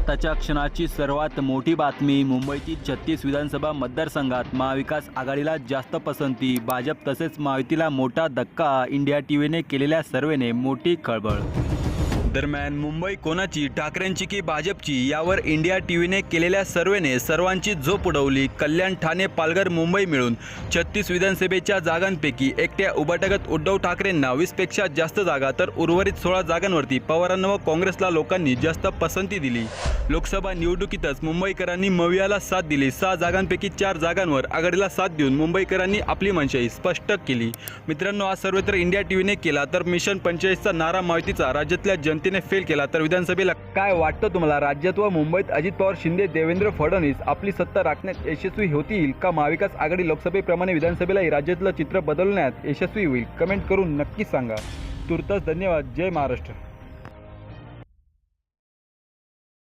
आत्ताच्या क्षणाची सर्वात मोठी बातमी मुंबईची छत्तीस विधानसभा मतदारसंघात महाविकास आघाडीला जास्त पसंती भाजप तसेच महायुतीला मोठा धक्का इंडिया टीव्हीने केलेल्या सर्वेने मोठी खळबळ दरम्यान मुंबई कोणाची ठाकरेंची की भाजपची यावर इंडिया टी व्हीने केलेल्या सर्वेने सर्वांची झोप उडवली. कल्याण ठाणे पालघर मुंबई मिळून छत्तीस विधानसभेच्या जागांपैकी एकट्या उभटगत उद्धव ठाकरेंना वीसपेक्षा जास्त जागा तर उर्वरित सोळा जागांवरती पवारांना व काँग्रेसला लोकांनी जास्त पसंती दिली. लोकसभा निवडणुकीतच मुंबईकरांनी मवियाला साथ दिली. सहा जागांपैकी चार जागांवर आघाडीला साथ देऊन मुंबईकरांनी आपली मनशाई स्पष्ट केली. मित्रांनो आज सर्वे तर इंडिया टीव्हीने केला. तर मिशन पंचेचाळीसचा नारा माहितीचा राज्यातल्या जन जनतेने फेल केला तर विधानसभेला काय वाटतं तुम्हाला? राज्यात व मुंबईत अजित पवार शिंदे देवेंद्र फडणवीस आपली सत्ता राखण्यात यशस्वी होतील का? महाविकास आघाडी लोकसभेप्रमाणे विधानसभेलाही राज्यातलं चित्र बदलण्यात यशस्वी होईल? कमेंट करून नक्की सांगा. तुर्तास धन्यवाद. जय महाराष्ट्र.